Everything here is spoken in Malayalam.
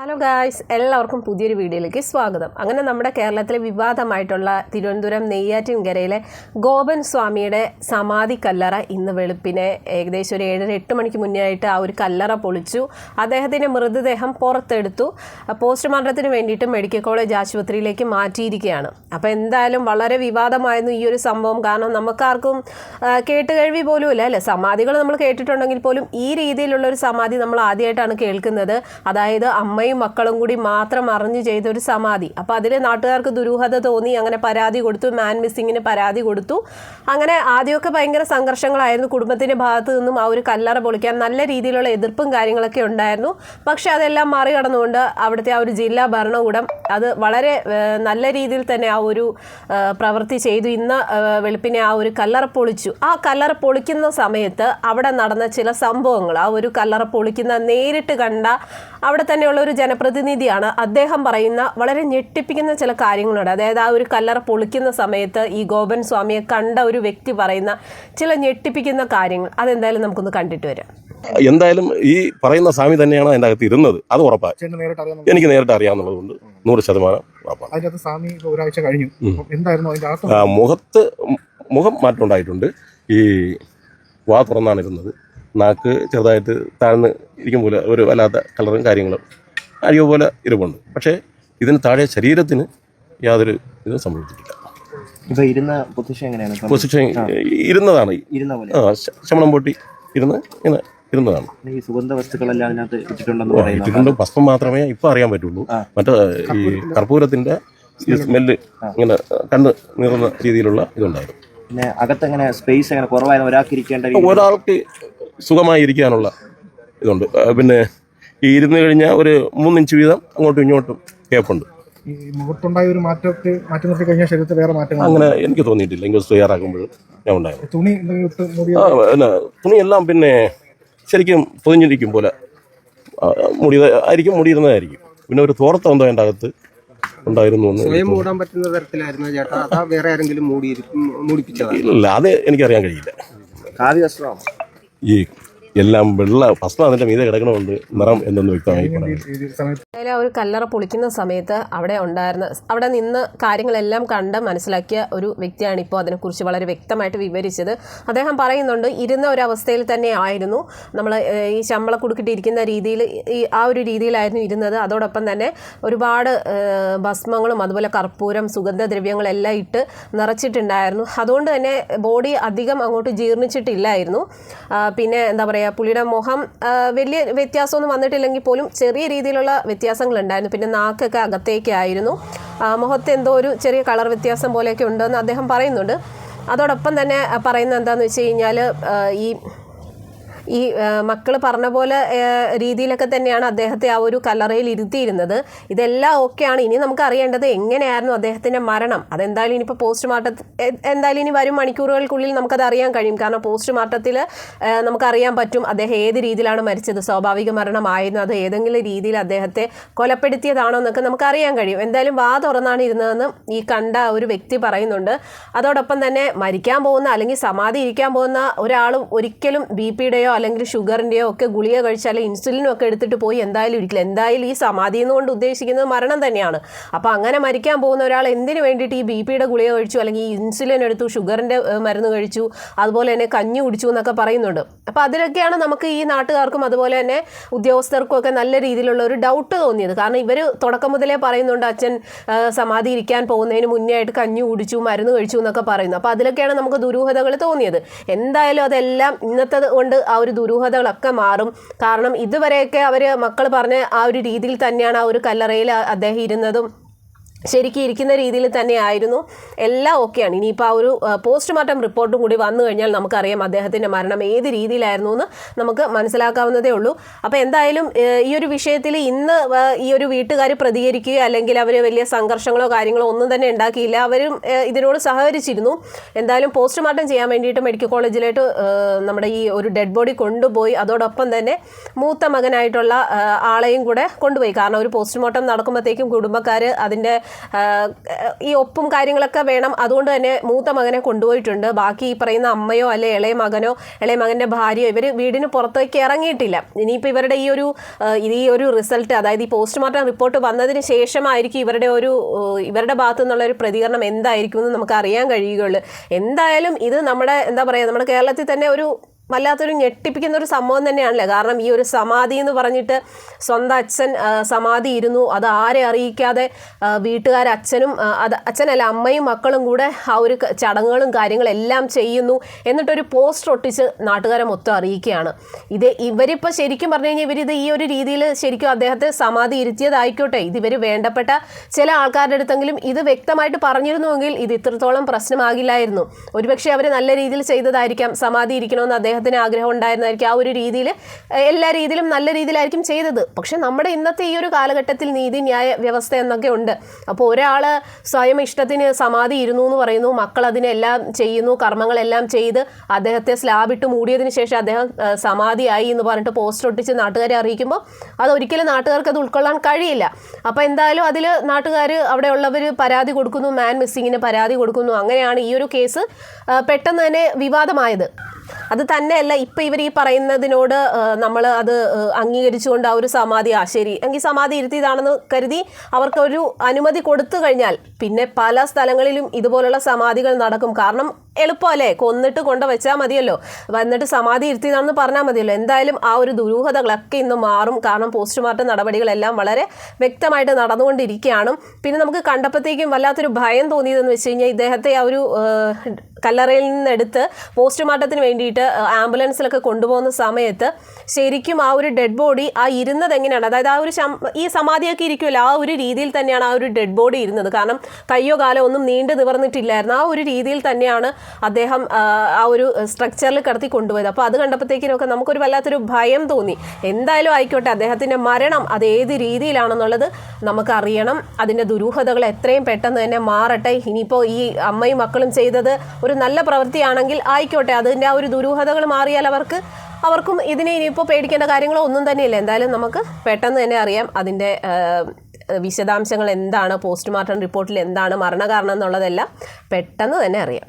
ഹലോ ഗായ്സ് എല്ലാവർക്കും പുതിയൊരു വീഡിയോയിലേക്ക് സ്വാഗതം. അങ്ങനെ നമ്മുടെ കേരളത്തിലെ വിവാദമായിട്ടുള്ള തിരുവനന്തപുരം നെയ്യാറ്റിൻകരയിലെ ഗോപൻ സ്വാമിയുടെ സമാധി കല്ലറ ഇന്ന് വെളുപ്പിനെ ഏകദേശം ഒരു ഏഴര എട്ട് മണിക്ക് മുന്നേ ആയിട്ട് ആ ഒരു കല്ലറ പൊളിച്ചു. അദ്ദേഹത്തിന്റെ മൃതദേഹം പുറത്തെടുത്തു. പോസ്റ്റ്മോർട്ടത്തിന് വേണ്ടിയിട്ട് മെഡിക്കൽ കോളേജ് ആശുപത്രിയിലേക്ക് മാറ്റിയിരിക്കുകയാണ്. അപ്പോൾ എന്തായാലും വളരെ വിവാദമായിരുന്നു ഈ ഒരു സംഭവം. കാരണം നമുക്കാർക്കും കേട്ട് കഴിവി പോലും ഇല്ല അല്ലേ? സമാധികൾ നമ്മൾ കേട്ടിട്ടുണ്ടെങ്കിൽ പോലും ഈ രീതിയിലുള്ള ഒരു സമാധി നമ്മൾ ആദ്യമായിട്ടാണ് കേൾക്കുന്നത്. അതായത് അമ്മയും മക്കളും കൂടി മാത്രം അറിഞ്ഞു ചെയ്ത ഒരു സമാധി. അപ്പോൾ അതിൽ നാട്ടുകാർക്ക് ദുരൂഹത തോന്നി അങ്ങനെ പരാതി കൊടുത്തു മാൻ മിസ്സിങ്ങിന് പരാതി കൊടുത്തു. അങ്ങനെ ആദ്യമൊക്കെ ഭയങ്കര സംഘർഷങ്ങളായിരുന്നു കുടുംബത്തിന്റെ ഭാഗത്തു നിന്നും ആ ഒരു കല്ലറ പൊളിക്കാൻ. നല്ല രീതിയിലുള്ള എതിർപ്പും കാര്യങ്ങളൊക്കെ ഉണ്ടായിരുന്നു. പക്ഷേ അതെല്ലാം മറികടന്നുകൊണ്ട് അവിടുത്തെ ആ ഒരു ജില്ലാ ഭരണകൂടം അത് വളരെ നല്ല രീതിയിൽ തന്നെ ആ ഒരു പ്രവൃത്തി ചെയ്തു. ഇന്ന് വെളുപ്പിനെ ആ ഒരു കല്ലറ പൊളിച്ചു. ആ കല്ലറ പൊളിക്കുന്ന സമയത്ത് അവിടെ നടന്ന ചില സംഭവങ്ങൾ ആ ഒരു കല്ലറ പൊളിക്കുന്ന നേരിട്ട് കണ്ട അവിടെ തന്നെയുള്ള ഒരു ജനപ്രതിനിധിയാണ്. അദ്ദേഹം പറയുന്ന വളരെ ഞെട്ടിപ്പിക്കുന്ന ചില കാര്യങ്ങളുണ്ട്. അതായത് ആ ഒരു കല്ലറ പൊളിക്കുന്ന സമയത്ത് ഈ ഗോപൻ സ്വാമിയെ കണ്ട ഒരു വ്യക്തി പറയുന്ന ചില ഞെട്ടിപ്പിക്കുന്ന കാര്യങ്ങൾ. അതെന്തായാലും നമുക്കൊന്ന് കണ്ടിട്ട് വരാം. എന്തായാലും ഈ പറയുന്ന സ്വാമി തന്നെയാണ് അതിന്റെ അകത്ത് ഇരുന്നത്. അത് ഉറപ്പായി ചേട്ടന് എനിക്ക് നേരിട്ട് അറിയാവുന്നതുകൊണ്ട് നൂറ് ശതമാനം ഒരാഴ്ച കഴിഞ്ഞു. എന്തായിരുന്നു മുഖത്ത് മുഖം മാറ്റം ഉണ്ടായിട്ടുണ്ട് ഈ വാ തുറന്നാണ് ഇരുന്നത്. നാക്ക് ചെറുതായിട്ട് താഴ്ന്ന് ഇരിക്കും പോലെ ഒരു വല്ലാത്ത കളറും കാര്യങ്ങളും അഴിയോ പോലെ ഇരവുണ്ട് പക്ഷേ ഇതിന് താഴെ ശരീരത്തിന് യാതൊരു ഇതും സംഭവിച്ചിട്ടില്ല. പൊസിഷൻ ഇരുന്നതാണ്. ശമണം ആ പൊട്ടി ഇരുന്ന് ഇങ്ങനെ ഇരുന്നതാണ്. ഈ സുഗന്ധ വസ്തുക്കളെല്ലാം അതിനകത്ത് ഇട്ടിട്ടുണ്ടെന്ന് ഭസ്മം മാത്രമേ ഇപ്പൊ അറിയാൻ പറ്റുള്ളൂ. മറ്റേ ഈ കർപ്പൂരത്തിന്റെ ഈ സ്മെല്ല്. ഇങ്ങനെ കണ്ണ് നീറുന്ന രീതിയിലുള്ള ഇതുണ്ടായിരുന്നു. പിന്നെ അകത്ത് എങ്ങനെ സ്പേസ് എങ്ങനെ കുറവായിരുന്നു ഒരാൾക്ക് ഇരിക്കേണ്ട ഒരാൾക്ക് സുഖമായി ഇരിക്കാനുള്ള ഇതുണ്ട്. പിന്നെ ഈ ഇരുന്ന് കഴിഞ്ഞാൽ ഒരു മൂന്നിഞ്ച് വീതം അങ്ങോട്ടും ഇങ്ങോട്ടും ഗ്യാപ്പുണ്ട് ഈ മുഖത്തുണ്ടായ ഒരു മാറ്റത്തെ മാറ്റി നിർത്തി കഴിഞ്ഞാൽ ശരീരത്തിൽ വേറെ മാറ്റങ്ങൾ അങ്ങനെ എനിക്ക് തോന്നിയിട്ടില്ല. എങ്കിൽ തയ്യാറാക്കുമ്പോൾ ഞാൻ ഉണ്ടായിരുന്നു. തുണി എന്തെങ്കിലും ഇട്ട് ആ പിന്നെ തുണിയെല്ലാം പിന്നെ ശരിക്കും പൊതിഞ്ഞിരിക്കും പോലെ. ആ, മുടി ആയിരിക്കും മുടിയിരുന്നതായിരിക്കും. പിന്നെ ഒരു തോർത്തം എന്തോ അതിന്റെ അകത്ത് ഉണ്ടായിരുന്നു എന്ന് സ്വയം മൂടാൻ പറ്റുന്ന തരത്തിലായിരുന്നു ചേട്ടാ. അതാ വേറെ ആരെങ്കിലും മൂടി ഇല്ല അത് എനിക്കറിയാൻ കഴിയില്ല. ഈ എല്ലാം വെള്ള ഭസ്മം അതിന്റെ മീതെ കിടക്കണമുണ്ട്. നിറം എന്നൊന്ന് വ്യക്തമായി ഒരു കല്ലറ പൊളിക്കുന്ന സമയത്ത് അവിടെ ഉണ്ടായിരുന്ന അവിടെ നിന്ന് കാര്യങ്ങളെല്ലാം കണ്ട് മനസ്സിലാക്കിയ ഒരു വ്യക്തിയാണ് ഇപ്പോൾ അതിനെക്കുറിച്ച് വളരെ വ്യക്തമായിട്ട് വിവരിച്ചത്. അദ്ദേഹം പറയുന്നുണ്ട് ഇരുന്ന ഒരു അവസ്ഥയിൽ തന്നെ ആയിരുന്നു. നമ്മൾ ഈ ശമ്പളം കുടുക്കിട്ടിരിക്കുന്ന രീതിയിൽ ഈ ആ ഒരു രീതിയിലായിരുന്നു ഇരുന്നത്. അതോടൊപ്പം തന്നെ ഒരുപാട് ഭസ്മങ്ങളും അതുപോലെ കർപ്പൂരം സുഗന്ധദ്രവ്യങ്ങളെല്ലാം ഇട്ട് നിറച്ചിട്ടുണ്ടായിരുന്നു. അതുകൊണ്ട് തന്നെ ബോഡി അധികം അങ്ങോട്ട് ജീർണിച്ചിട്ടില്ലായിരുന്നു. പിന്നെ എന്താ പറയുക പുള്ളിയുടെ മുഖം വലിയ വ്യത്യാസമൊന്നും വന്നിട്ടില്ലെങ്കിൽ പോലും ചെറിയ രീതിയിലുള്ള വ്യത്യാസങ്ങൾ ഉണ്ടായിരുന്നു പിന്നെ നാക്കൊക്കെ അകത്തേക്കായിരുന്നു മുഖത്ത് എന്തോ ഒരു ചെറിയ കളർ വ്യത്യാസം പോലെയൊക്കെ ഉണ്ടെന്ന് അദ്ദേഹം പറയുന്നുണ്ട്. അതോടൊപ്പം തന്നെ പറയുന്ന പറയുന്നത് എന്താണെന്ന് വെച്ച് കഴിഞ്ഞാൽ ഈ ഈ മക്കൾ പറഞ്ഞ പോലെ രീതിയിലൊക്കെ തന്നെയാണ് അദ്ദേഹത്തെ ആ ഒരു കല്ലറയിൽ ഇരുത്തിയിരുന്നത്. ഇതെല്ലാം ഓക്കെയാണ്. ഇനി നമുക്ക് അറിയേണ്ടത് എങ്ങനെയായിരുന്നു അദ്ദേഹത്തിന്റെ മരണം? അതെന്തായാലും ഇനിയിപ്പോൾ പോസ്റ്റ്മോർട്ടം എന്തായാലും ഇനി വരും മണിക്കൂറുകൾക്കുള്ളിൽ നമുക്കത് അറിയാൻ കഴിയും. കാരണം പോസ്റ്റ്മോർട്ടത്തിൽ നമുക്കറിയാൻ പറ്റും അദ്ദേഹം ഏത് രീതിയിലാണ് മരിച്ചത്. സ്വാഭാവിക മരണമായിരുന്നു. അത് ഏതെങ്കിലും രീതിയിൽ അദ്ദേഹത്തെ കൊലപ്പെടുത്തിയതാണോ എന്നൊക്കെ നമുക്ക് അറിയാൻ കഴിയും. എന്തായാലും വാ തുറന്നാണ് ഇരുന്നതെന്ന് ഈ കണ്ട ഒരു വ്യക്തി പറയുന്നുണ്ട്. അതോടൊപ്പം തന്നെ മരിക്കാൻ പോകുന്ന അല്ലെങ്കിൽ സമാധി ഇരിക്കാൻ പോകുന്ന ഒരാളും ഒരിക്കലും ബി പിയുടെയോ അല്ലെങ്കിൽ ഷുഗറിന്റെയോ ഒക്കെ ഗുളിക കഴിച്ചാൽ ഇൻസുലിനും ഒക്കെ എടുത്തിട്ട് പോയി എന്തായാലും ഇരിക്കില്ല. എന്തായാലും ഈ സമാധി എന്നുകൊണ്ട് ഉദ്ദേശിക്കുന്നത് മരണം തന്നെയാണ്. അപ്പോൾ അങ്ങനെ മരിക്കാൻ പോകുന്ന ഒരാൾ എന്തിനു വേണ്ടിയിട്ട് ഈ ബി പിയുടെ ഗുളിക കഴിച്ചു? അല്ലെങ്കിൽ ഇൻസുലിൻ എടുത്തു ഷുഗറിന്റെ മരുന്ന് കഴിച്ചു അതുപോലെ തന്നെ കഞ്ഞി കുടിച്ചു എന്നൊക്കെ പറയുന്നുണ്ട്. അപ്പോൾ അതിലൊക്കെയാണ് നമുക്ക് ഈ നാട്ടുകാർക്കും അതുപോലെ തന്നെ ഉദ്യോഗസ്ഥർക്കും ഒക്കെ നല്ല രീതിയിലുള്ള ഒരു ഡൗട്ട് തോന്നിയത്. കാരണം ഇവർ തുടക്കം മുതലേ പറയുന്നുണ്ട് അച്ഛൻ സമാധി ഇരിക്കാൻ പോകുന്നതിന് മുന്നേ ആയിട്ട് കഞ്ഞി കുടിച്ചു മരുന്ന് കഴിച്ചു എന്നൊക്കെ പറയുന്നു. അപ്പോൾ അതിലൊക്കെയാണ് നമുക്ക് ദുരൂഹതകൾ തോന്നിയത്. എന്തായാലും അതെല്ലാം ഇന്നത്തെ കൊണ്ട് ആ ദുരൂഹതകളൊക്കെ മാറും. കാരണം ഇതുവരെയൊക്കെ അവർ മക്കൾ പറഞ്ഞ ആ ഒരു രീതിയിൽ തന്നെയാണ് ആ ഒരു കല്ലറയിൽ അദ്ദേഹം ഇരുന്നതും. ശരിക്കും ഇരിക്കുന്ന രീതിയിൽ തന്നെയായിരുന്നു. എല്ലാം ഓക്കെയാണ്. ഇനിയിപ്പോൾ ആ ഒരു പോസ്റ്റ്മോർട്ടം റിപ്പോർട്ടും കൂടി വന്നു കഴിഞ്ഞാൽ നമുക്കറിയാം അദ്ദേഹത്തിന്റെ മരണം ഏത് രീതിയിലായിരുന്നു എന്ന് നമുക്ക് മനസ്സിലാക്കാവുന്നതേ ഉള്ളൂ. അപ്പോൾ എന്തായാലും ഈ ഒരു വിഷയത്തിൽ ഇന്ന് ഈ ഒരു വീട്ടുകാർ പ്രതികരിക്കുകയോ അല്ലെങ്കിൽ അവർ വലിയ സംഘർഷങ്ങളോ കാര്യങ്ങളോ ഒന്നും തന്നെ ഉണ്ടാക്കിയില്ല. അവരും ഇതിനോട് സഹകരിച്ചിരുന്നു. എന്തായാലും പോസ്റ്റ്മോർട്ടം ചെയ്യാൻ വേണ്ടിയിട്ട് മെഡിക്കൽ കോളേജിലോട്ട് നമ്മുടെ ഈ ഒരു ഡെഡ് ബോഡി കൊണ്ടുപോയി. അതോടൊപ്പം തന്നെ മൂത്ത മകനായിട്ടുള്ള ആളെയും കൂടെ കൊണ്ടുപോയി. കാരണം ഒരു പോസ്റ്റ്മോർട്ടം നടക്കുമ്പോഴത്തേക്കും കുടുംബക്കാർ അതിന്റെ ഈ ഒപ്പും കാര്യങ്ങളൊക്കെ വേണം. അതുകൊണ്ട് തന്നെ മൂത്ത മകനെ കൊണ്ടുപോയിട്ടുണ്ട്. ബാക്കി ഈ പറയുന്ന അമ്മയോ അല്ലെ ഇളയ മകനോ ഇളയ മകന്റെ ഭാര്യയോ ഇവർ വീടിന് പുറത്തേക്ക് ഇറങ്ങിയിട്ടില്ല. ഇനിയിപ്പോൾ ഇവരുടെ ഈ ഒരു ഈ ഒരു റിസൾട്ട് അതായത് ഈ പോസ്റ്റ്മോർട്ടം റിപ്പോർട്ട് വന്നതിന് ശേഷമായിരിക്കും ഇവരുടെ ഒരു ഇവരുടെ ഭാഗത്തു നിന്നുള്ള ഒരു പ്രതികരണം എന്തായിരിക്കും എന്ന് നമുക്ക് അറിയാൻ കഴിയുകയുള്ളൂ. എന്തായാലും ഇത് നമ്മുടെ എന്താ പറയുക നമ്മുടെ കേരളത്തിൽ തന്നെ ഒരു വല്ലാത്തൊരു ഞെട്ടിപ്പിക്കുന്ന ഒരു സംഭവം തന്നെയാണല്ലേ? കാരണം ഈ ഒരു സമാധി എന്ന് പറഞ്ഞിട്ട് സ്വന്തം അച്ഛൻ സമാധി ഇരുന്നു. അത് ആരെ അറിയിക്കാതെ വീട്ടുകാർ അച്ഛനും അത് അച്ഛനല്ല അമ്മയും മക്കളും കൂടെ ആ ഒരു ചടങ്ങുകളും കാര്യങ്ങളും എല്ലാം ചെയ്യുന്നു എന്നിട്ടൊരു പോസ്റ്റർ ഒട്ടിച്ച് നാട്ടുകാരെ മൊത്തം അറിയിക്കുകയാണ്. ഇത് ഇവരിപ്പോൾ ശരിക്കും പറഞ്ഞു കഴിഞ്ഞാൽ ഇവരിത് ഈ ഒരു രീതിയിൽ ശരിക്കും അദ്ദേഹത്തെ സമാധി ഇരുത്തിയതായിക്കോട്ടെ. ഇത് ഇവർ വേണ്ടപ്പെട്ട ചില ആൾക്കാരുടെ അടുത്തെങ്കിലും ഇത് വ്യക്തമായിട്ട് പറഞ്ഞിരുന്നുവെങ്കിൽ ഇത് ഇത്രത്തോളം പ്രശ്നമാകില്ലായിരുന്നു. ഒരുപക്ഷെ അവർ നല്ല രീതിയിൽ ചെയ്തതായിരിക്കാം സമാധി ഇരിക്കണമെന്ന് അദ്ദേഹത്തിന് ആഗ്രഹം ഉണ്ടായിരുന്നായിരിക്കും ആ ഒരു രീതിയിൽ എല്ലാ രീതിയിലും നല്ല രീതിയിലായിരിക്കും ചെയ്തത്. പക്ഷെ നമ്മുടെ ഇന്നത്തെ ഈ ഒരു കാലഘട്ടത്തിൽ നീതി ന്യായ വ്യവസ്ഥ എന്നൊക്കെ ഉണ്ട്. അപ്പോൾ ഒരാൾ സ്വയം ഇഷ്ടത്തിന് സമാധി ഇരുന്നു എന്ന് പറയുന്നു മക്കൾ അതിനെല്ലാം ചെയ്യുന്നു കർമ്മങ്ങളെല്ലാം ചെയ്ത് അദ്ദേഹത്തെ സ്ലാബിട്ട് മൂടിയതിന് ശേഷം അദ്ദേഹം സമാധിയായി എന്ന് പറഞ്ഞിട്ട് പോസ്റ്റ് ഒട്ടിച്ച് നാട്ടുകാരെ അറിയിക്കുമ്പോൾ അത് ഒരിക്കലും നാട്ടുകാർക്ക് അത് ഉൾക്കൊള്ളാൻ കഴിയില്ല. അപ്പോൾ എന്തായാലും അതിൽ നാട്ടുകാർ അവിടെ ഉള്ളവർ പരാതി കൊടുക്കുന്നു മാൻ മിസ്സിങ്ങിന് പരാതി കൊടുക്കുന്നു. അങ്ങനെയാണ് ഈ ഒരു കേസ് പെട്ടെന്ന് തന്നെ വിവാദമായത്. അത് തന്നെയല്ല ഇപ്പം ഇവർ ഈ പറയുന്നതിനോട് നമ്മൾ അത് അംഗീകരിച്ചുകൊണ്ട് ആ ഒരു സമാധി ആ ശരി എങ്കിൽ സമാധി ഇരുത്തിയതാണെന്ന് കരുതി അവർക്ക് ഒരു അനുമതി കൊടുത്തു കഴിഞ്ഞാൽ പിന്നെ പല സ്ഥലങ്ങളിലും ഇതുപോലുള്ള സമാധികൾ നടക്കും. കാരണം എളുപ്പമല്ലേ? കൊന്നിട്ട് കൊണ്ട് വെച്ചാൽ മതിയല്ലോ. വന്നിട്ട് സമാധി ഇരുത്തിയതാണെന്ന് പറഞ്ഞാൽ മതിയല്ലോ. എന്തായാലും ആ ഒരു ദുരൂഹതകളൊക്കെ ഇന്ന് മാറും. കാരണം പോസ്റ്റ്മോർട്ടം നടപടികളെല്ലാം വളരെ വ്യക്തമായിട്ട് നടന്നുകൊണ്ടിരിക്കുകയാണ്. പിന്നെ നമുക്ക് കണ്ടപ്പോഴത്തേക്കും വല്ലാത്തൊരു ഭയം തോന്നിയതെന്ന് വെച്ച് കഴിഞ്ഞാൽ ഇദ്ദേഹത്തെ ആ ഒരു കല്ലറയിൽ നിന്നെടുത്ത് പോസ്റ്റ്മോർട്ടത്തിന് വേണ്ടിയിട്ട് ആംബുലൻസിലൊക്കെ കൊണ്ടുപോകുന്ന സമയത്ത് ശരിക്കും ആ ഒരു ഡെഡ് ബോഡി ആ ഇരുന്നത് എങ്ങനെയാണ്? അതായത് ആ ഒരു ഈ സമാധിയൊക്കെ ഇരിക്കുമല്ലോ. ആ ഒരു രീതിയിൽ തന്നെയാണ് ആ ഒരു ഡെഡ് ബോഡി ഇരുന്നത്. കാരണം കയ്യോ കാലോ ഒന്നും നീണ്ടു നിവർന്നിട്ടില്ലായിരുന്നു. ആ ഒരു രീതിയിൽ തന്നെയാണ് അദ്ദേഹം ആ, ഒരു സ്ട്രക്ചറിൽ കടത്തി കൊണ്ടുപോയത്. അപ്പോൾ അത് കണ്ടപ്പോഴത്തേക്കിനൊക്കെ നമുക്കൊരു വല്ലാത്തൊരു ഭയം തോന്നി. എന്തായാലും ആയിക്കോട്ടെ അദ്ദേഹത്തിന്റെ മരണം അത് ഏത് രീതിയിലാണെന്നുള്ളത് നമുക്കറിയണം. അതിന്റെ ദുരൂഹതകൾ എത്രയും പെട്ടെന്ന് തന്നെ മാറട്ടെ. ഇനിയിപ്പോൾ ഈ അമ്മയും മക്കളും ചെയ്തത് ഒരു നല്ല പ്രവൃത്തിയാണെങ്കിൽ ആയിക്കോട്ടെ അതിന്റെ ആ ഒരു ദുരൂഹതകൾ മാറിയാൽ അവർക്ക് അവർക്കും ഇതിനെ ഇനിയിപ്പോൾ പേടിക്കേണ്ട കാര്യങ്ങളോ ഒന്നും തന്നെയില്ല. എന്തായാലും നമുക്ക് പെട്ടെന്ന് തന്നെ അറിയാം അതിന്റെ വിശദാംശങ്ങൾ എന്താണ് പോസ്റ്റ്മോർട്ടം റിപ്പോർട്ടിൽ എന്താണ് മരണകാരണം എന്നുള്ളതെല്ലാം പെട്ടെന്ന് തന്നെ അറിയാം.